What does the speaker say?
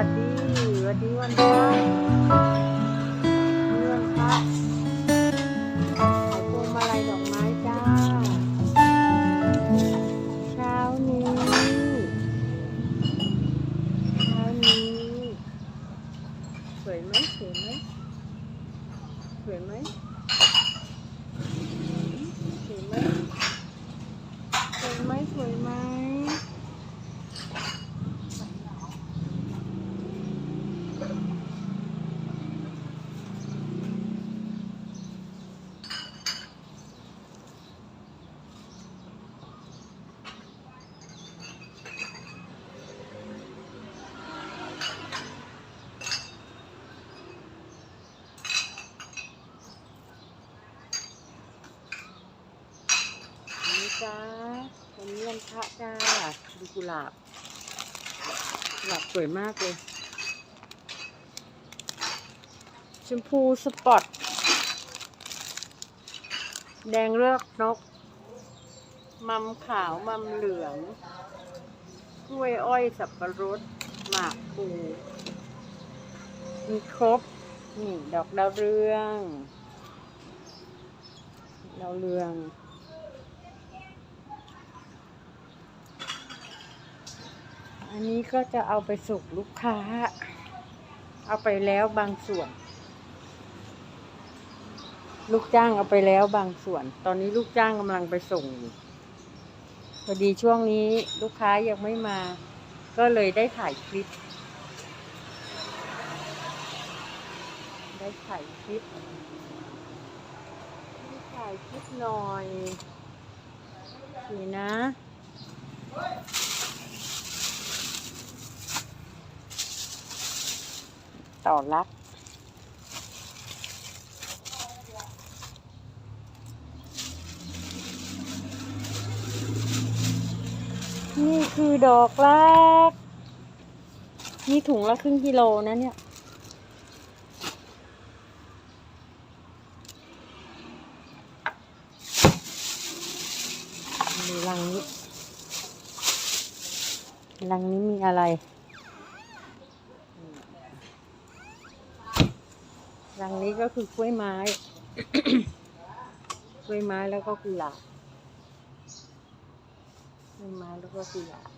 วัสดี สวัสดีวันพระนี่วันพระขายพวงมาลัยดอกไม้จ้า เช้านี้ เช้านี้ สวยไหมสวยไหมสวยไหมสวยไหมสวยไหมสวยไหม นี่ จ้าวันนี้วันพระจ้าดูกุหลาบกุหลาบสวยมากเลย ชมพูสปอต แดงเลือกนก มัมขาว มัมเหลือง กล้วยอ้อยสับปะรด หมากภูมีครบ นี่ ดอกดาวเรือง ดาวเรือง อันนี้ก็จะเอาไปส่งลูกค้า เอาไปแล้วบางส่วน ลูกจ้างเอาไปแล้วบางส่วน ตอนนี้ลูกจ้างกำลังไปส่งอยู่พอดีช่วงนี้ลูกค้ายังไม่มา ก็เลยได้ถ่ายคลิป ได้ถ่ายคลิปได้ถ่ายคลิปหน่อยนี่นะ ต่อรักนี่คือดอกรัก นี่ถุงละครึ่งกิโลนะเนี่ยดูรังนี้รังนี้มีอะไร รังนี้ก็คือกล้วยไม้ กล้วยไม้แล้วก็กุหลาบกล้วยไม้แล้วก็กุหลาบ